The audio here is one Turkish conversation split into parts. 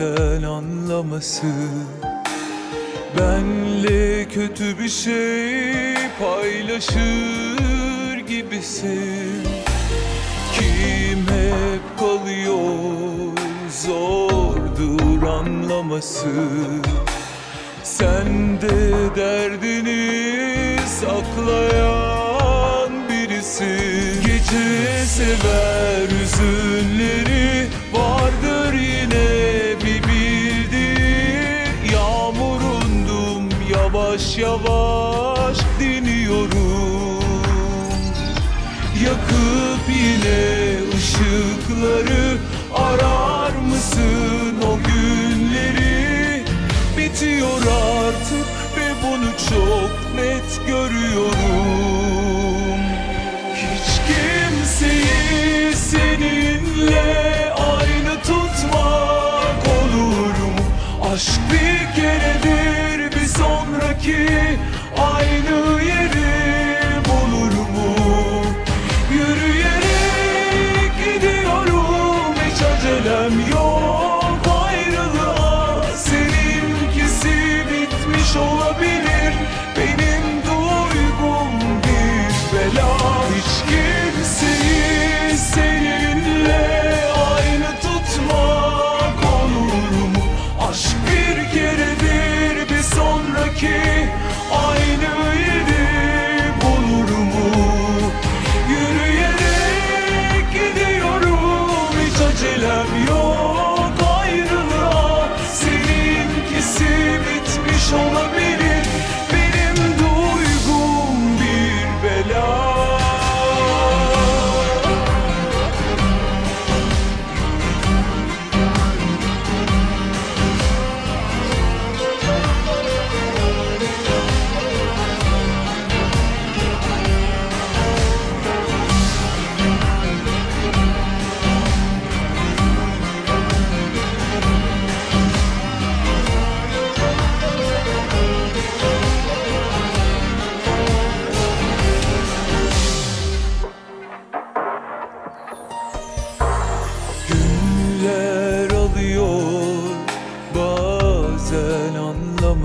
bazen anlaması. Benle kötü bir şey paylaşır gibisin. Kim hep kalıyor zordur anlaması. Sen de derdini saklayan birisin Gece sever üzünleri yavaş diniyorum Yakıp yine ışıkları arar mısın o günleri? Bitiyor artık ve bunu çok net görüyorum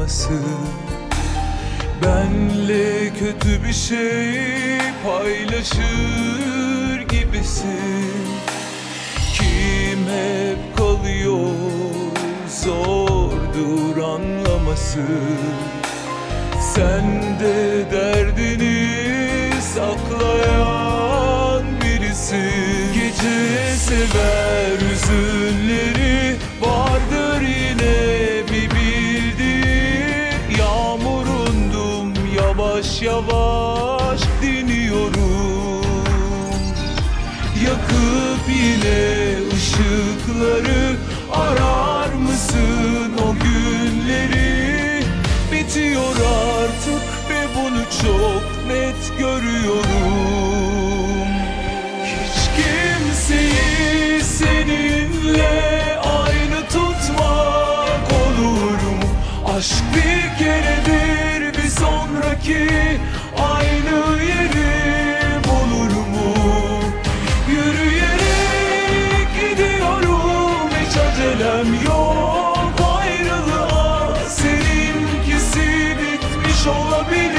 anlaması Benle kötü bir şey paylaşır gibisin. Kim hep kalıyor zordur anlaması Sen de derdini saklayan birisin. Gece sever Yine ışıkları arar mısın o günleri? Bitiyor artık ve bunu çok net görüyorum 别。